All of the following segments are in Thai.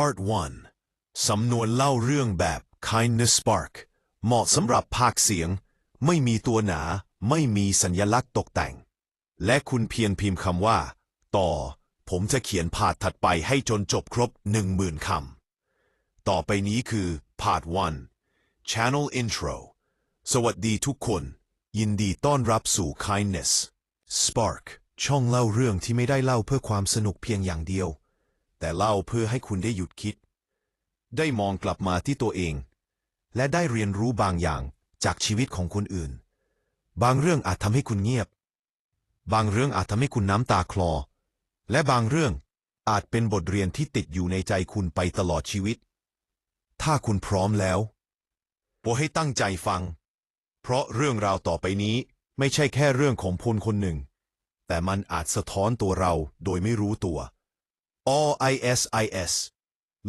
Part 1 สำนวนเล่าเรื่องแบบ Kindness Spark เหมาะสำหรับภาคเสียง ไม่มีตัวหนา ไม่มีสัญลักษณ์ตกแต่ง และคุณเพียงพิมพ์คำว่า ต่อ ผมจะเขียนพาดถัดไปให้จนจบครบ10,000คำ ต่อไปนี้คือ Part 1 Channel Intro สวัสดีทุกคน ยินดีต้อนรับสู่ Kindness Spark ช่องเล่าเรื่องที่ไม่ได้เล่าเพื่อความสนุกเพียงอย่างเดียว แต่เล่าเพื่อให้คุณได้หยุดคิด ได้มองกลับมาที่ตัวเอง และได้เรียนรู้บางอย่างจากชีวิตของคนอื่น บางเรื่องอาจทำให้คุณเงียบ บางเรื่องอาจทำให้คุณน้ำตาคลอ และบางเรื่องอาจเป็นบทเรียนที่ติดอยู่ในใจคุณไปตลอดชีวิต ถ้าคุณพร้อมแล้วโปรดให้ตั้งใจฟัง เพราะเรื่องราวต่อไปนี้ไม่ใช่แค่เรื่องของพลคนหนึ่ง แต่มันอาจสะท้อนตัวเราโดยไม่รู้ตัว RISIS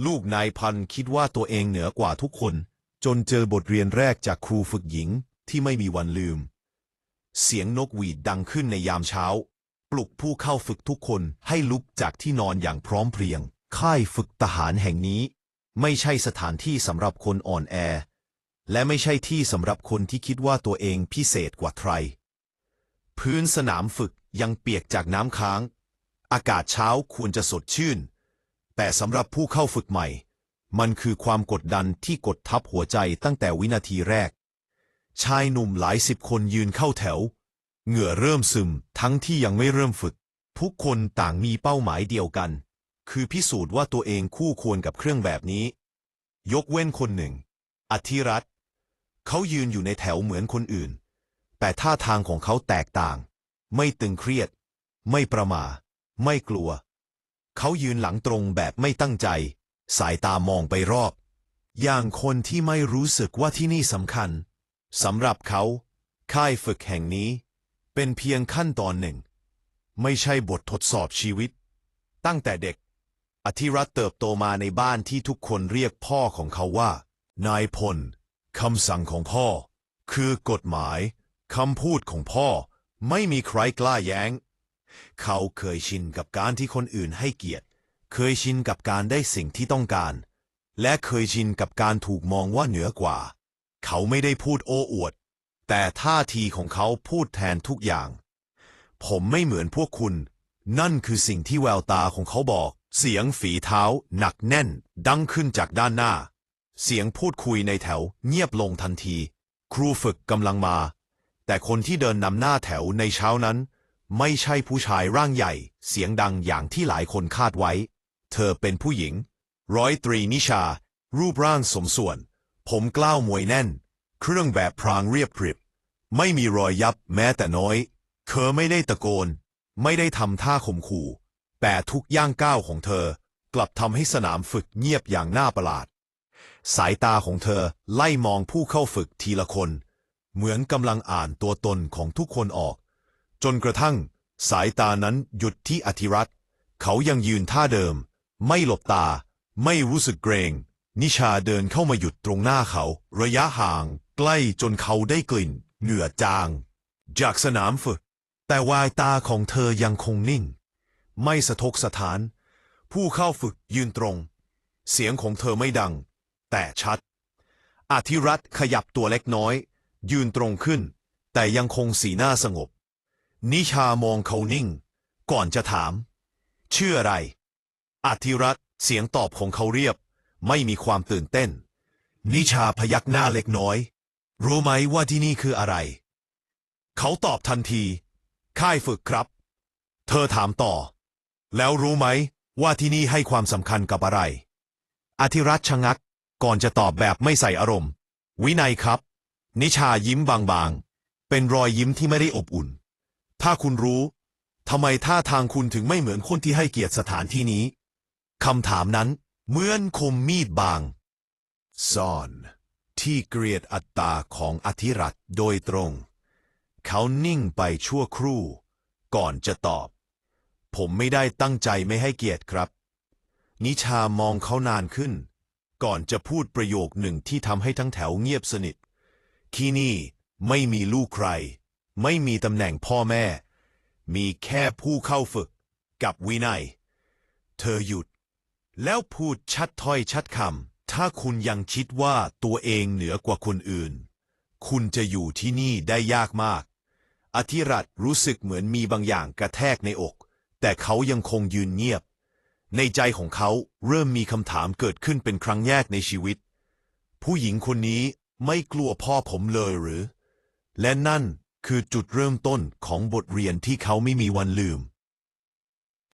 ลูกนายพันคิดว่าตัวเองเหนือกว่าทุกคน จนเจอบทเรียนแรกจากครูฝึกหญิงที่ไม่มีวันลืม เสียงนกหวีดดังขึ้นในยามเช้า ปลุกผู้เข้าฝึกทุกคนให้ลุกจากที่นอนอย่างพร้อมเพรียง ค่ายฝึกทหารแห่งนี้ ไม่ใช่สถานที่สำหรับคนอ่อนแอ และไม่ใช่ที่สำหรับคนที่คิดว่าตัวเองพิเศษกว่าใคร พื้นสนามฝึกยังเปียกจากน้ำค้าง อากาศเช้าควรจะสดชื่น แต่สำหรับผู้เข้าฝึกใหม่ มันคือความกดดันที่กดทับหัวใจตั้งแต่วินาทีแรก ชายหนุ่มหลายสิบคนยืนเข้าแถว เหงื่อเริ่มซึมทั้งที่ยังไม่เริ่มฝึก ทุกคนต่างมีเป้าหมายเดียวกัน คือพิสูจน์ว่าตัวเองคู่ควรกับเครื่องแบบนี้ ยกเว้นคนหนึ่ง อธิรัตเขายืนอยู่ในแถวเหมือนคนอื่น แต่ท่าทางของเขาแตกต่าง ไม่ตึงเครียด ไม่ประมา ไม่กลัว เขายืนหลังตรงแบบไม่ตั้งใจ สายตามองไปรอบ อย่างคนที่ไม่รู้สึกว่าที่นี่สำคัญสำหรับเขา ค่ายฝึกแห่งนี้ เป็นเพียงขั้นตอนหนึ่ง ไม่ใช่บททดสอบชีวิต ตั้งแต่เด็ก อธิรัตเติบโตมาในบ้านที่ทุกคนเรียกพ่อของเขาว่า นายพลคำสั่งของพ่อ คือกฎหมายคำพูดของพ่อ ไม่มีใครกล้าแย้ง เขาเคยชินกับการที่คนอื่นให้เกียรติ เคยชินกับการได้สิ่งที่ต้องการ และเคยชินกับการถูกมองว่าเหนือกว่า เขาไม่ได้พูดโอ้อวด แต่ท่าทีของเขาพูดแทนทุกอย่าง ผมไม่เหมือนพวกคุณ นั่นคือสิ่งที่แววตาของเขาบอก เสียงฝีเท้า หนักแน่น ดังขึ้นจากด้านหน้า เสียงพูดคุยในแถว เงียบลงทันที ครูฝึกกำลังมา แต่คนที่เดินนำหน้าแถวในเช้านั้น ไม่ใช่ผู้ชายร่างใหญ่ เสียงดังอย่างที่หลายคนคาดไว้ เธอเป็นผู้หญิง ร้อยตรีนิชา รูปร่างสมส่วน ผมกล้าวมวยแน่น เครื่องแบบพรางเรียบกริบ ไม่มีรอยยับแม้แต่น้อย เธอไม่ได้ตะโกน ไม่ได้ทำท่าข่มขู่ แต่ทุกย่างก้าวของเธอ กลับทำให้สนามฝึกเงียบอย่างน่าประหลาด สายตาของเธอไล่มองผู้เข้าฝึกทีละคน เหมือนกำลังอ่านตัวตนของทุกคนออก จนกระทั่ง สายตานั้นหยุดที่อธิรัตเขายังยืนท่าเดิม ไม่หลบตา ไม่รู้สึกเกรง นิชาเดินเข้ามาหยุดตรงหน้าเขา ระยะห่าง ใกล้จนเขาได้กลิ่น เหงื่อจาง จากสนามฝึก แต่วายตาของเธอยังคงนิ่ง ไม่สะทกสะทาน ผู้เข้าฝึกยืนตรง เสียงของเธอไม่ดัง แต่ชัด อธิรัตขยับตัวเล็กน้อย ยืนตรงขึ้น แต่ยังคงสีหน้าสงบ นิชามองเขานิ่ง ก่อนจะถาม ชื่ออะไร อธิรัตเสียงตอบของเขาเรียบ ไม่มีความตื่นเต้น นิชาพยักหน้าเล็กน้อย รู้ไหมว่าที่นี่คืออะไร เขาตอบทันที ค่ายฝึกครับ เธอถามต่อ แล้วรู้ไหมว่าที่นี่ให้ความสำคัญกับอะไร อธิรัตชะงัก ก่อนจะตอบแบบไม่ใส่อารมณ์ วินัยครับ นิชายิ้มบางๆ เป็นรอยยิ้มที่ไม่ได้อบอุ่น ถ้าคุณรู้ทำไมท่าทางคุณถึงไม่เหมือนคนที่ให้เกียรติสถานที่นี้คำถามนั้นเหมือนคมมีดบาง ซ่อน ที่เกลียดอัตตาของอธิรัตโดยตรง เขานิ่งไปชั่วครู่ ก่อนจะตอบ ผมไม่ได้ตั้งใจไม่ให้เกียรติครับ นิชามองเขานานขึ้น ก่อนจะพูดประโยคหนึ่งที่ทำให้ทั้งแถวเงียบสนิท ที่นี่ไม่มีลูกใคร ไม่มีตำแหน่งพ่อแม่ มีแค่ผู้เข้าฝึกกับวินัย เธอหยุด แล้วพูดชัดถ้อยชัดคำ ถ้าคุณยังคิดว่าตัวเองเหนือกว่าคนอื่น คุณจะอยู่ที่นี่ได้ยากมาก อธิรัตรู้สึกเหมือนมีบางอย่างกระแทกในอก แต่เขายังคงยืนเงียบ ในใจของเขาเริ่มมีคำถามเกิดขึ้นเป็นครั้งแรกในชีวิต ผู้หญิงคนนี้ไม่กลัวพ่อผมเลยหรือ และนั่น คือจุดเริ่มต้นของบทเรียนที่เขาไม่มีวันลืม